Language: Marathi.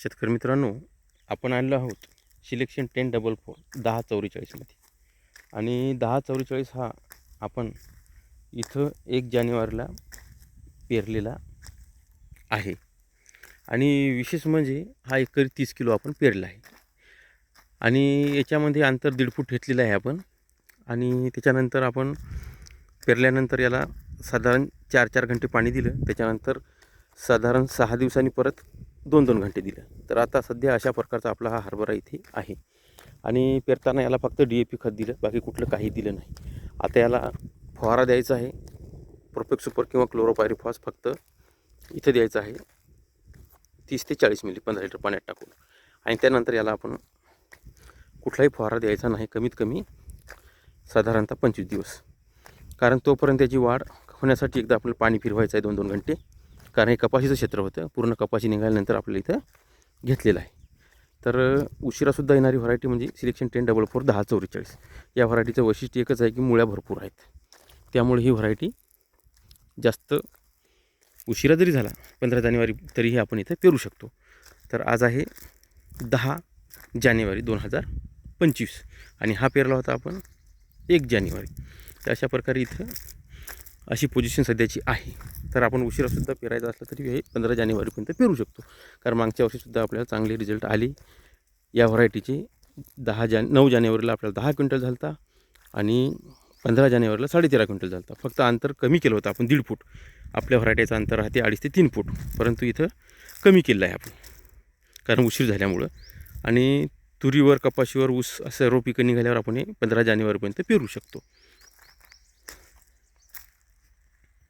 शेतकरी मित्रांनो आपण आणलो आहोत सिलेक्शन टेन डबल फोर दहा चौवेचाळीसमध्ये आणि दहा चौवेचाळीस हा आपण इथं एक जानेवारीला पेरलेला आहे. आणि विशेष म्हणजे हा एकरी तीस किलो आपण पेरला आहे. आणि याच्यामध्ये अंतर दीड फूट घेतलेलं आहे आपण. आणि त्याच्यानंतर आपण पेरल्यानंतर याला साधारण चार चार घंटे पाणी दिलं. त्याच्यानंतर साधारण सहा दिवसांनी परत दोन दोन घंटे दिलं. तर आता सध्या अशा प्रकारचा आपला हा हरभरा इथे आहे. आणि पेरताना याला फक्त डी ए पी खत दिलं बाकी कुठलं काही दिलं नाही. आता याला फवारा द्यायचा आहे. प्रोफेक्स सुपर किंवा क्लोरोपायरिफॉस फक्त इथं द्यायचं आहे. तीस ते चाळीस मिली पंधरा लिटर पाण्यात टाकून. आणि त्यानंतर याला आपण कुठलाही फवारा द्यायचा नाही. कमीत कमी साधारणतः पंचवीस दिवस. कारण तोपर्यंत त्याची वाढ होण्यासाठी एकदा आपल्याला पाणी फिरवायचं आहे दोन दोन घंटे. कारण हे कपाशीचं क्षेत्र होतं. पूर्ण कपाशी निघाल्यानंतर आपल्याला इथं घेतलेलं आहे. तर उशिरासुद्धा येणारी व्हरायटी म्हणजे सिलेक्शन टेन डबल फोर दहा चौवेचाळीस. या व्हरायटीचं वैशिष्ट्य एकच आहे की मुळ्या भरपूर आहेत. त्यामुळे ही व्हरायटी जास्त उशिरा जरी झाला पंधरा जानेवारी तरीही आपण इथं पेरू शकतो. तर आज आहे दहा जानेवारी दोन हजार पंचवीस आणि हा पेरला होता आपण एक जानेवारी. तर अशा प्रकारे इथं अशी पोझिशन सध्याची आहे. तर आपण उशिरासुद्धा पेरायचं असलं तरी हे पंधरा जानेवारीपर्यंत पेरू शकतो. कारण मागच्या वर्षीसुद्धा आपल्याला चांगले रिझल्ट आले. या व्हरायटीचे दहा जान नऊ जानेवारीला आपल्याला दहा क्विंटल झालता आणि पंधरा जानेवारीला साडेतेरा क्विंटल झालता. फक्त अंतर कमी केलं होतं आपण दीड फूट. आपल्या व्हरायटीचं अंतर राहते अडीच ते तीन फूट. परंतु इथं कमी केलं आहे आपण. कारण उशीर झाल्यामुळं. आणि तुरीवर कपाशीवर ऊस असं रोप पिकं निघाल्यावर आपण हे पंधरा जानेवारीपर्यंत पेरू शकतो.